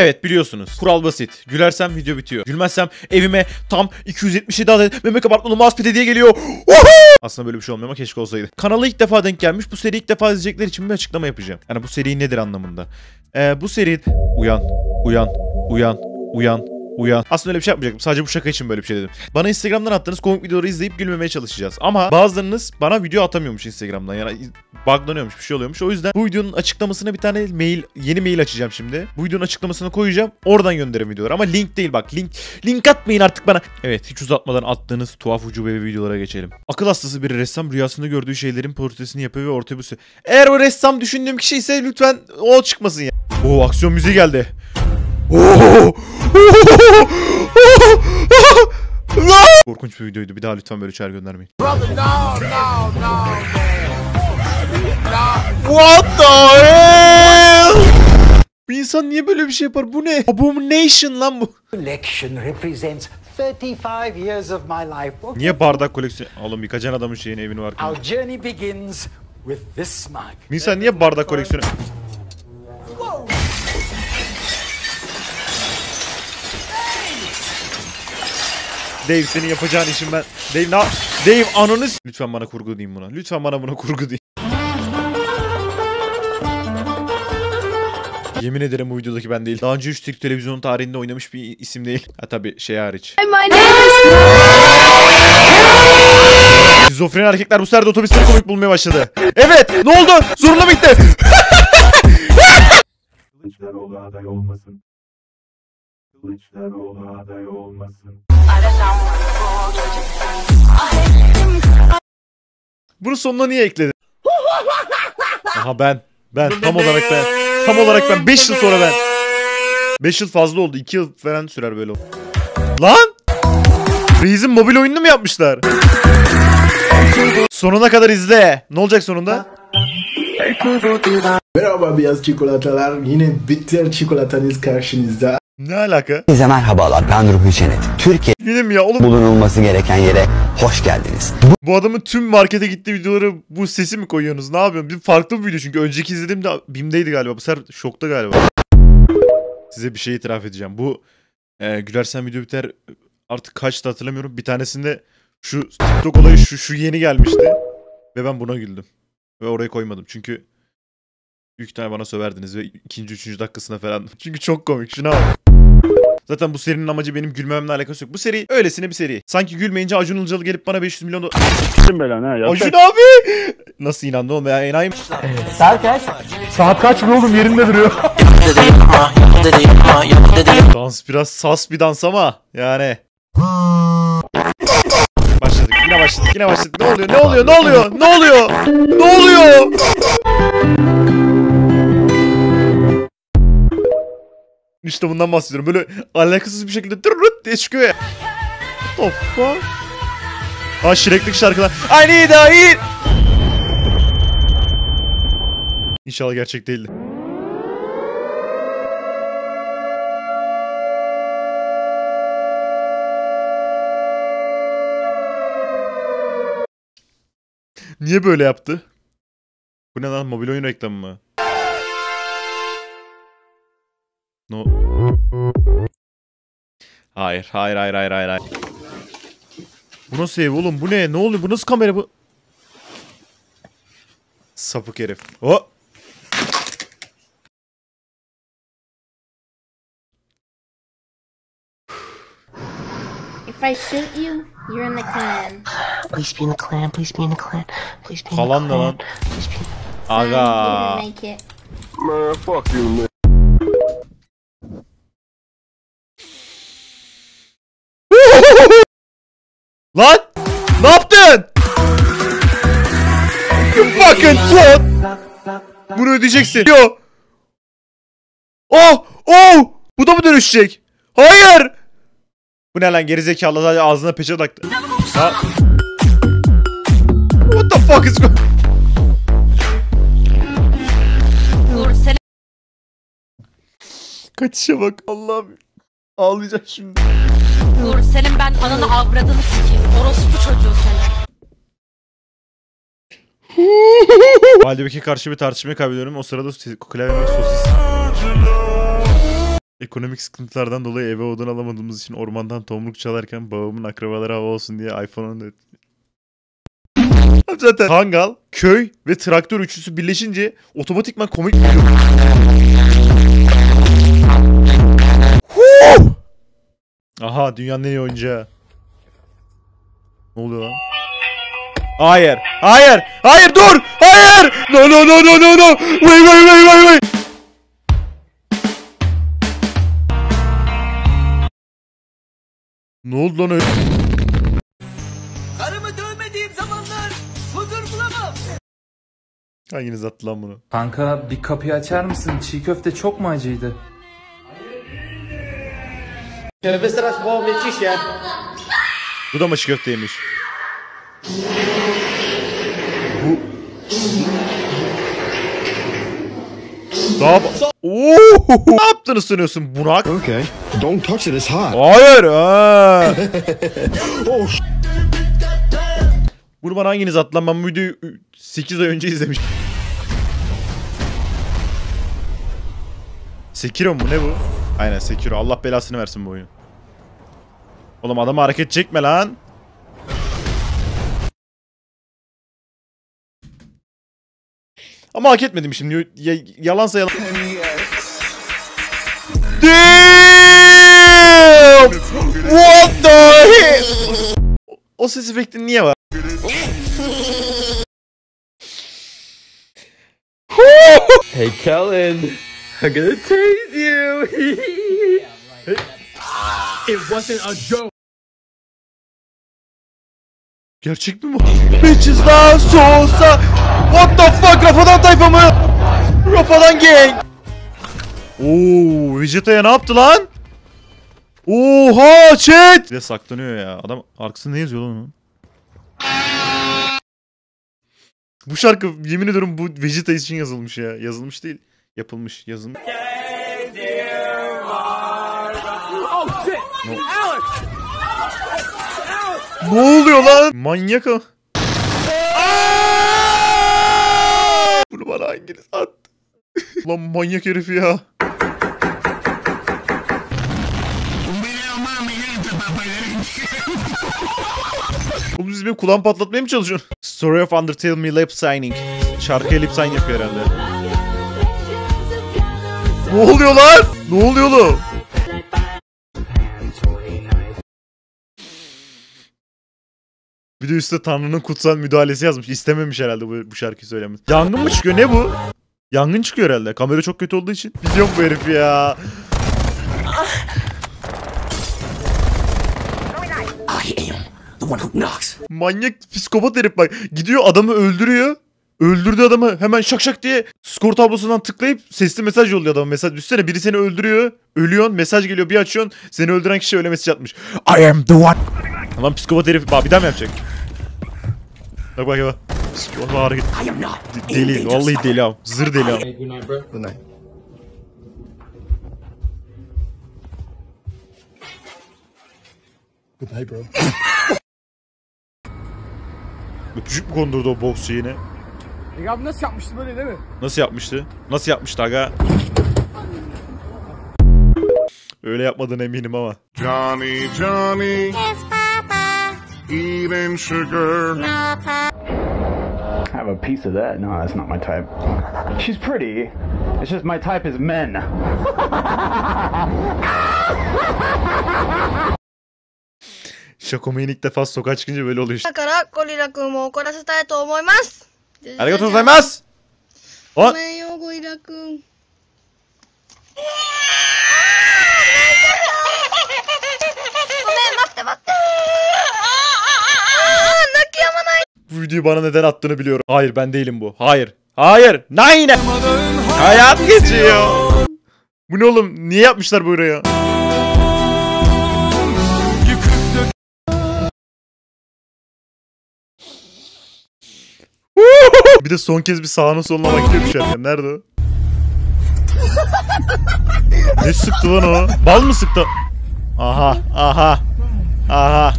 Evet biliyorsunuz. Kural basit. Gülersem video bitiyor. Gülmezsem evime tam 277 adet meme kabartmalı mousepad hediye geliyor. Aslında böyle bir şey olmuyor ama keşke olsaydı. Kanala ilk defa denk gelmiş. Bu seriyi ilk defa izleyecekler için bir açıklama yapacağım. Yani bu seri nedir anlamında. Ee, bu seri... Uyan, uyan, uyan, uyan, uyan. Aslında öyle bir şey yapmayacaktım. Sadece bu şaka için böyle bir şey dedim. Bana Instagram'dan attığınız komik videoları izleyip gülmemeye çalışacağız. Ama bazılarınız bana video atamıyormuş Instagram'dan. Yani buglanıyormuş bir şey oluyormuş. O yüzden bu videonun açıklamasına bir tane mail, yeni mail açacağım şimdi. Bu videonun açıklamasına koyacağım. Oradan gönderin videoları. Ama link değil bak. Link link atmayın artık bana. Evet hiç uzatmadan attığınız tuhaf ucube videolara geçelim. Akıl hastası bir ressam rüyasında gördüğü şeylerin portresini yapıyor ve ortaya bu Eğer o ressam düşündüğüm kişi ise lütfen o çıkmasın ya. Oo aksiyon müziği geldi. Oo! Korkunç bir videoydu. Bir daha lütfen böyle şeyler göndermeyin. What the hell? Bir insan niye böyle bir şey yapar? Bu ne? Abomination lan bu. collection represents 35 years of my life. Niye bardak koleksiyonu? Oğlum yıkacan adamın şeyini evini var. Our journey begins with this mug. Bir insan niye bardak koleksiyonu? Dave senin yapacağın işin ben. Dave ne Dave ananı Lütfen bana kurgu deyin buna. Lütfen bana buna kurgu deyin. Yemin ederim bu videodaki ben değil. Daha önce 3 Türk televizyonun tarihinde oynamış bir isim değil. Ha tabi şey hariç. Şizofren erkekler bu sefer de otobüsleri komik bulmaya başladı. Evet ne oldu? Zorla bitti. Kılıçdaroğlu aday olmasın. Kılıçdaroğlu aday olmasın. Bunu sonuna niye ekledin? Aha ben. Ben tam olarak ben. Tam olarak ben. 5 yıl sonra ben. 5 yıl fazla oldu. 2 yıl falan sürer böyle. Lan! Reis'in mobil oyununu mu yapmışlar? Sonuna kadar izle. Ne olacak sonunda? Merhaba beyaz çikolatalar. Yine bitter çikolatanız karşınızda. Ne alaka? Herkese merhabalar ben Ruhi Çenet. Türkiye Film ya oğlum. bulunulması gereken yere hoş geldiniz. Bu adamın tüm markete gittiği videoları bu sesi mi koyuyorsunuz? Ne yapıyorsun? Bir farklı bir video çünkü önceki izlediğimde BİM'deydi galiba. Bu sefer şokta galiba. Size bir şey itiraf edeceğim. Bu e, Gülersen video biter artık kaçtı hatırlamıyorum. Bir tanesinde şu TikTok olayı şu, şu yeni gelmişti. Ve ben buna güldüm. Ve oraya koymadım. Çünkü büyük ihtimalle bana söverdiniz ve ikinci, üçüncü dakikasına falan. Çünkü çok komik. Şuna bak. Zaten bu serinin amacı benim gülmememle alakası yok. Bu seri öylesine bir seri. Sanki gülmeyince Acun Ilıcalı gelip bana 500 milyon dolar... Acun abi! Nasıl inandın oğlum ya enayi mi? Saat kaç mı oğlum yerinde duruyor. Dans biraz sas bir dans ama yani. Başladık yine başladık yine başladık. Ne oluyor ne oluyor ne oluyor ne oluyor ne oluyor? İşte bundan bahsediyorum. Böyle alakasız bir şekilde tırırt diye çıkıyor ya. What the fuck? Ha şireklik şarkılar. I need a eat. İnşallah gerçek değildi. Niye böyle yaptı? Bu ne lan mobil oyun reklamı mı? No. Hayır, hayır, hayır, hayır, hayır, hayır. Bu nasıl ev oğlum? Bu ne? Ne oluyor? Bu nasıl kamera bu? Sapık herif. O. If I shoot you, you're in the clan. Please be in the clan. Please be in the clan. Please be in the clan. lan? Please be in the Aga. gonna make it. Lan! Ne yaptın? You fucking twat! Bunu ödeyeceksin. Yo! Oh! Oh! Bu da mı dönüşecek? Hayır! Bu ne lan gerizekalı sadece ağzına peçe taktı. Ha? What the fuck is going Kaçışa bak Allah'ım. Ağlayacak şimdi. Dur senin ben ananı avradını sikeyim. Orospu çocuğu seni. Valdebek'e karşı bir tartışmayı kaybediyorum. O sırada klavyeme sosis Ekonomik sıkıntılardan dolayı eve odun alamadığımız için ormandan tomruk çalarken babamın akrabaları hava olsun diye iPhone 14 Zaten Kangal, köy ve traktör üçlüsü birleşince otomatikman komik bir Aha dünyanın en iyi oyuncağı. Ne oluyor lan? Hayır. Hayır. Hayır dur. Hayır. No no no no no no. Wait wait wait wait wait. Ne oldu lan öyle? Karımı dövmediğim zamanlar huzur bulamam. Hanginiz attı lan bunu? Kanka bir kapıyı açar mısın? Çiğ köfte çok mu acıydı? Bu da mı köfteymiş? Bu... Daha... Oo! Ne yaptığını sanıyorsun Burak? Okay. Don't touch it, it's hot. Hayır. Ha. Bunu bana hanginiz attı lan? Ben bu videoyu 8 ay önce izlemiştim. Sekiro mu ne bu? Aynen Sekiro. Allah belasını versin bu oyun. Oğlum adamı hareket çekme lan. Ama hak etmedim şimdi. Ya, yalansa yalan. Damn! What the hell? O ses efekti niye var? Hey Kellen, I'm gonna tase you. Gerçek mi bu? Bitches lan sosa. What the fuck? Rafadan tayfa mı? Rafadan gang. Oo, Vegeta'ya ne yaptı lan? Oha chat. Bir de saklanıyor ya. Adam arkasında ne yazıyor lan onun? Bu şarkı yemin ediyorum bu Vegeta için yazılmış ya. Yazılmış değil. Yapılmış. Yazılmış. Ne oluyor lan? Manyak o. Bunu bana hanginiz attı? lan manyak herif ya. Oğlum siz benim kulağımı patlatmaya mı çalışıyorsun? Story of Undertale me lip signing. Şarkıya lip sign yapıyor herhalde. Ne oluyor lan? Ne oluyor oğlum? Bir de üstte Tanrı'nın kutsal müdahalesi yazmış. İstememiş herhalde bu, bu şarkıyı söylemesi. Yangın mı çıkıyor? Ne bu? Yangın çıkıyor herhalde. Kamera çok kötü olduğu için. Biliyorum bu herif ya. Manyak psikopat herif bak. Gidiyor adamı öldürüyor. Öldürdü adamı hemen şak şak diye skor tablosundan tıklayıp sesli mesaj yolluyor adama. Mesaj düşsene biri seni öldürüyor. Ölüyorsun mesaj geliyor bir açıyorsun. Seni öldüren kişi öyle mesaj atmış. I am the one. Lan psikopat herif. Bak bir daha mı yapacak? Bak bak bak. Psikopat hareket. De- Deli. Vallahi deli am. Zır deli am. Good night. Good night, bro. Mü kondurdu o boksçu yine? Abi nasıl yapmıştı böyle değil mi? Nasıl yapmıştı? Nasıl yapmıştı aga? Öyle yapmadığına eminim ama. Johnny, Johnny. Yes, Papa. Eating sugar. have a piece of that. No, that's not my type. She's pretty. It's just my type is men. Şakomeyin ilk defa sokağa çıkınca böyle oluyor işte. だからゴリラくんも怒らせたいと思います。ありがとうございますごめんよ、ゴリラくん。ごめん、待って待って。泣き止まない。 Bu videoyu bana neden attığını biliyorum. Hayır ben değilim bu. Hayır. Hayır. Nine. Hayat geçiyor. Bu ne oğlum? Niye yapmışlar böyle Bir de son kez bir sağına soluna bakıyor düşerken. Nerede o? ne sıktı lan o? Bal mı sıktı? Aha, aha, aha.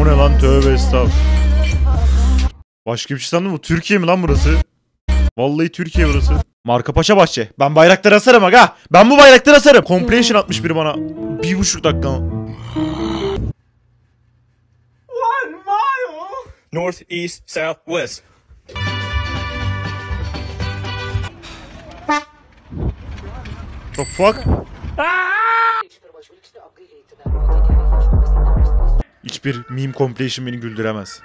O ne lan tövbe estağfurullah. Başka bir şey sandım bu. Türkiye mi lan burası? Vallahi Türkiye burası. Marka Paşa Bahçe. Ben bayrakları asarım aga. Ben bu bayrakları asarım. Completion atmış biri bana. Bir buçuk dakika. North, east, south, west. The fuck? Hiçbir meme completion beni güldüremez.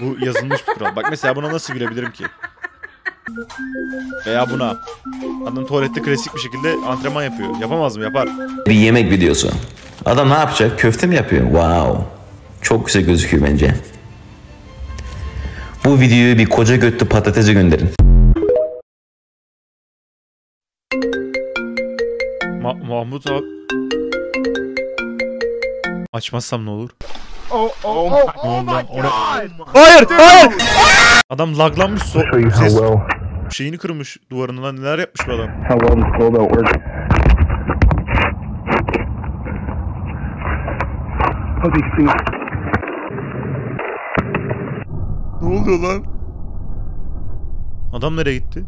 Bu yazılmış bir kural. Bak mesela buna nasıl gülebilirim ki? Veya buna. Adam tuvalette klasik bir şekilde antrenman yapıyor. Yapamaz mı? Yapar. Bir yemek videosu. Adam ne yapacak? Köfte mi yapıyor? Wow. Çok güzel gözüküyor bence. Bu videoyu bir koca götlü patatese gönderin. Ma- Mahmut abi. Açmazsam ne olur? Oh, oh, oh, oldu my god! Hayır! Hayır! Adam laglanmış. So ses şeyini kırmış duvarını lan. Neler yapmış bu adam? how well this loadout works. Hope you oluyor lan? Adam nereye gitti?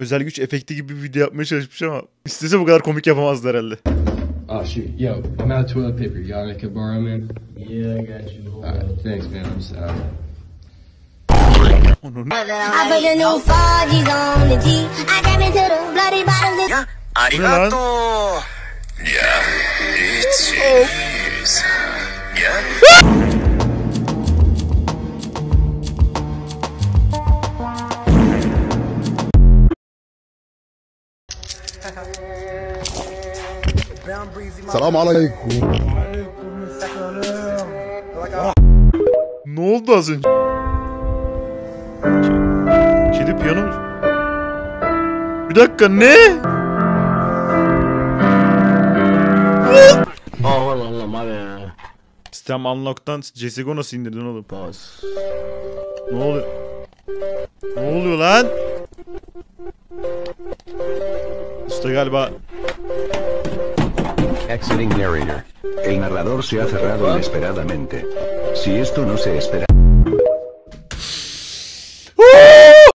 Özel güç efekti gibi bir video yapmaya çalışmış ama istese bu kadar komik yapamazdı herhalde. Oh shoot, yo, I'm out of toilet paper. Y'all I could borrow, man? Yeah, I got you. Alright, thanks, man. I'm just out. I put bottles. Yeah, Salam alaikum. Ne oldu az önce? Ke- Kedi piyano mu? Bir dakika ne? Sistem Unlock'tan CSGO nasıl indirdin oğlum? Ne oluyor? Ne oluyor lan? Usta galiba Exiting narrator. El narrador se ha cerrado inesperadamente. Si esto no se espera.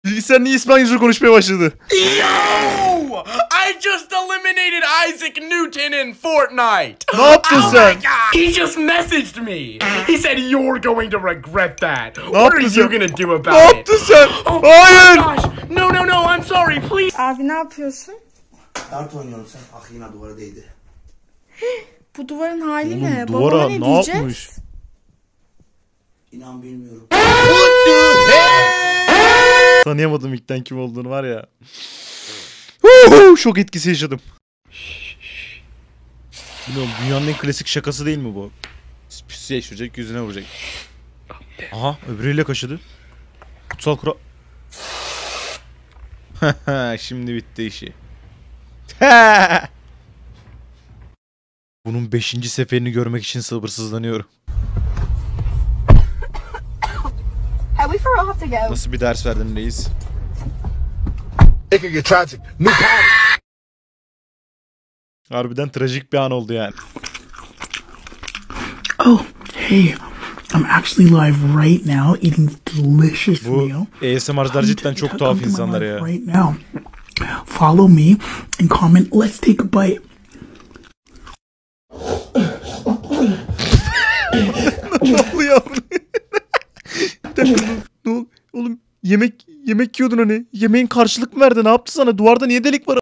Bilgisayar niye İspanyolca konuşmaya başladı? Just eliminated Isaac Newton in Fortnite! Ne yaptın oh sen? My God. He just messaged me! He said you're going to regret that! Ne What are you gonna do about Ne it? yaptın sen? Oh Hayır! my gosh! No, no, no, I'm sorry, please! Abi ne yapıyorsun? Dart oynuyorum sen. Ah yine duvara değdi. Bu duvarın hali Oğlum ne? duvara Babama ne ne diyeceğiz? yapmış? İnan bilmiyorum. Tanıyamadım ilkten kim olduğunu var ya. Huhu, Şok etkisi yaşadım. Bilmiyorum dünyanın en klasik şakası değil mi bu? Püsüye sürecek yüzüne vuracak. Aha öbürüyle kaşıdı. Kutsal kura... Şimdi bitti işi. Bunun beşinci seferini görmek için sabırsızlanıyorum. Hey, we for real have to go. Nasıl bir ders verdin reis? It can get tragic. New party. Harbiden trajik bir an oldu yani. Oh, hey, I'm actually live right now eating delicious Bu meal. ASMR'lar cidden çok tuhaf insanlar ya. Right now. Follow me and comment, let's take a bite. ne oluyor? Ne ol- Oğlum yemek yemek yiyordun hani. Yemeğin karşılık mı verdi? Ne yaptı sana? Duvarda niye delik var?